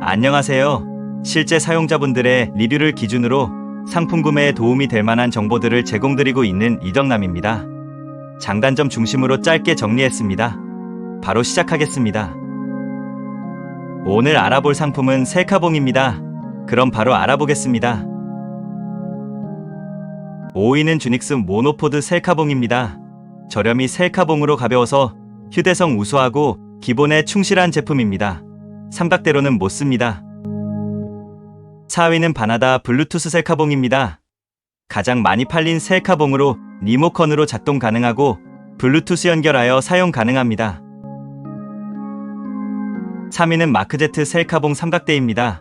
안녕하세요. 실제 사용자분들의 리뷰를 기준으로 상품 구매에 도움이 될 만한 정보들을 제공드리고 있는 이덕남입니다. 장단점 중심으로 짧게 정리했습니다. 바로 시작하겠습니다. 오늘 알아볼 상품은 셀카봉입니다. 그럼 바로 알아보겠습니다. 5위는 주닉스 모노포드 셀카봉입니다. 저렴이 셀카봉으로 가벼워서 휴대성 우수하고 기본에 충실한 제품입니다. 삼각대로는 못 씁니다. 4위는 바나다 블루투스 셀카봉입니다. 가장 많이 팔린 셀카봉으로 리모컨으로 작동 가능하고 블루투스 연결하여 사용 가능합니다. 3위는 마크제트 셀카봉 삼각대입니다.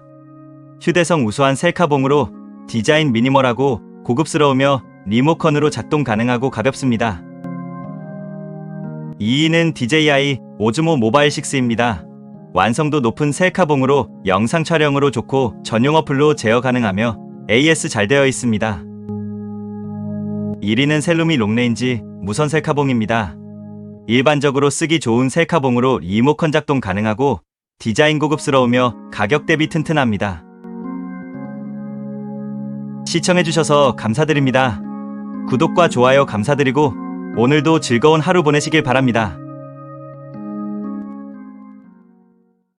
휴대성 우수한 셀카봉으로 디자인 미니멀하고 고급스러우며 리모컨으로 작동 가능하고 가볍습니다. 2위는 DJI 오즈모 모바일 6입니다. 완성도 높은 셀카봉으로 영상 촬영으로 좋고 전용 어플로 제어 가능하며 AS 잘 되어 있습니다. 1위는 셀루미 롱레인지 무선 셀카봉입니다. 일반적으로 쓰기 좋은 셀카봉으로 리모컨 작동 가능하고 디자인 고급스러우며 가격 대비 튼튼합니다. 시청해주셔서 감사드립니다. 구독과 좋아요 감사드리고 오늘도 즐거운 하루 보내시길 바랍니다.